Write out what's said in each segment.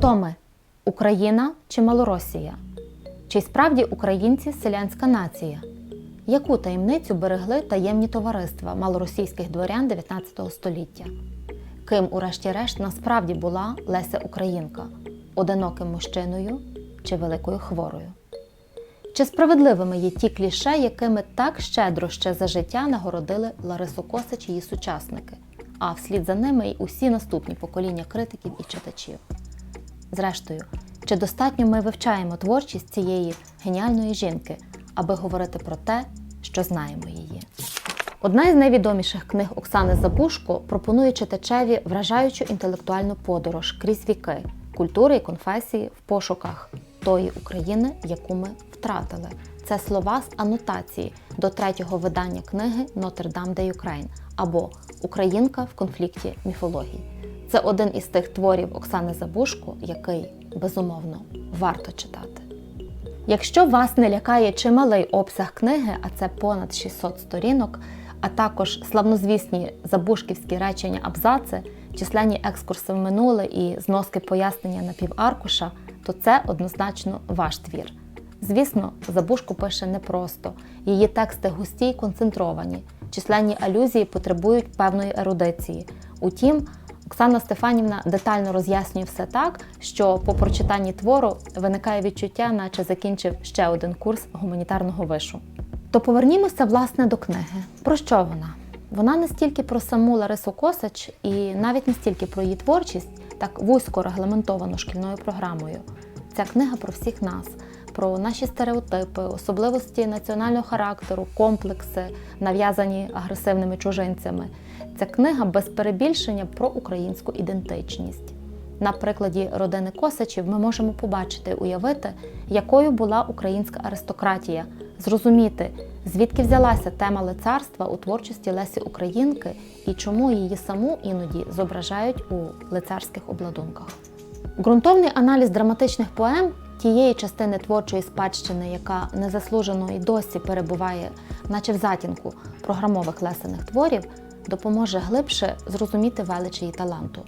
Хто ми? Україна чи Малоросія? Чи справді українці селянська нація? Яку таємницю берегли таємні товариства малоросійських дворян 19 століття? Ким, урешті-решт, насправді була Леся Українка одиноким мужчиною чи великою хворою? Чи справедливими є ті кліше, якими так щедро ще за життя нагородили Ларису Косич і її сучасники, а вслід за ними й усі наступні покоління критиків і читачів? Зрештою, чи достатньо ми вивчаємо творчість цієї геніальної жінки, аби говорити про те, що знаємо її? Одна із найвідоміших книг Оксани Забушко пропонує читачеві вражаючу інтелектуальну подорож крізь віки, культури і конфесії в пошуках тої України, яку ми втратили. Це слова з анотації до третього видання книги Нотр-Дам де Юкрейн або Українка в конфлікті міфології. Це один із тих творів Оксани Забушко, який безумовно варто читати. Якщо вас не лякає чималий обсяг книги, а це понад 600 сторінок, а також славнозвісні забушківські речення абзаци, численні екскурси в минуле і зноски пояснення на піваркуша, то це однозначно ваш твір. Звісно, Забушко пише непросто. Її тексти густі й концентровані, численні алюзії потребують певної ерудиції. Утім, Оксана Стефанівна детально роз'яснює все так, що по прочитанні твору виникає відчуття, наче закінчив ще один курс гуманітарного вишу. То повернімося власне до книги. Про що вона? Вона не стільки про саму Ларису Косач і навіть не стільки про її творчість, так вузько регламентовану шкільною програмою. Ця книга про всіх нас, про наші стереотипи, особливості національного характеру, комплекси, нав'язані агресивними чужинцями. Ця книга без перебільшення про українську ідентичність. На прикладі родини Косачів ми можемо побачити, уявити, якою була українська аристократія, зрозуміти, звідки взялася тема лицарства у творчості Лесі Українки і чому її саму іноді зображають у лицарських обладунках. Ґрунтовний аналіз драматичних поем тієї частини творчої спадщини, яка незаслужено і досі перебуває, наче в затінку програмових лесених творів, допоможе глибше зрозуміти велич її таланту.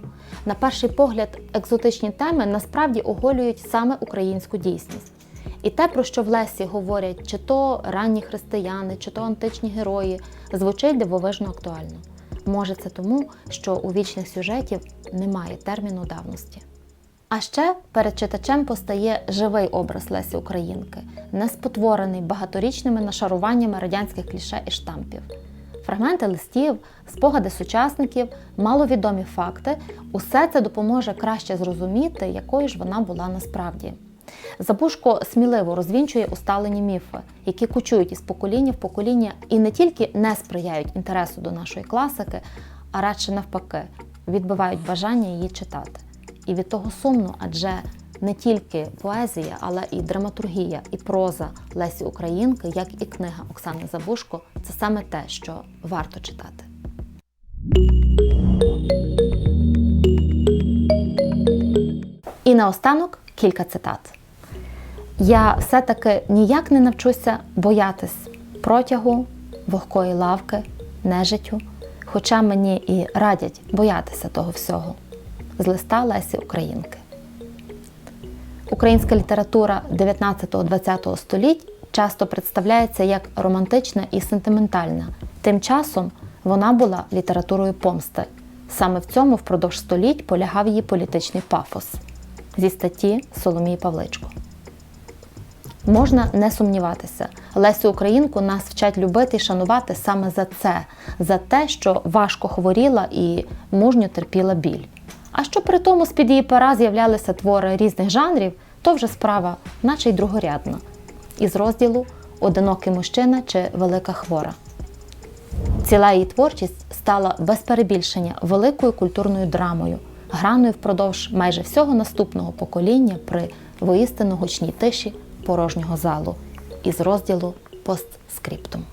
На перший погляд, екзотичні теми насправді оголюють саме українську дійсність. І те, про що в Лесі говорять чи то ранні християни, чи то античні герої, звучить дивовижно актуально. Може, це тому, що у вічних сюжетів немає терміну давності. А ще перед читачем постає живий образ Лесі Українки, не спотворений багаторічними нашаруваннями радянських кліше і штампів. Фрагменти листів, спогади сучасників, маловідомі факти усе це допоможе краще зрозуміти, якою ж вона була насправді. Забушко сміливо розвінчує усталені міфи, які кучують із покоління в покоління і не тільки не сприяють інтересу до нашої класики, а радше навпаки, відбивають бажання її читати. І від того сумно, адже не тільки поезія, але і драматургія, і проза Лесі Українки, як і книга Оксани Забушко це саме те, що варто читати. І наостанок кілька цитат. Я все-таки ніяк не навчуся боятись протягу, вогкої лавки, нежиттю, хоча мені і радять боятися того всього. З листа Лесі Українки. Українська література 19-20 століть часто представляється як романтична і сентиментальна. Тим часом вона була літературою помсти. Саме в цьому впродовж століть полягав її політичний пафос зі статті Соломії Павличко. Можна не сумніватися, Лесю Українку нас вчать любити і шанувати саме за це, за те, що важко хворіла і мужньо терпіла біль. А що при тому з-під її пера з'являлися твори різних жанрів, то вже справа, наче й другорядна. Із розділу Одинокий мужчина чи Велика хвора. Ціла її творчість стала без перебільшення великою культурною драмою, граною впродовж майже всього наступного покоління при воістину гучній тиші порожнього залу із розділу постскриптум.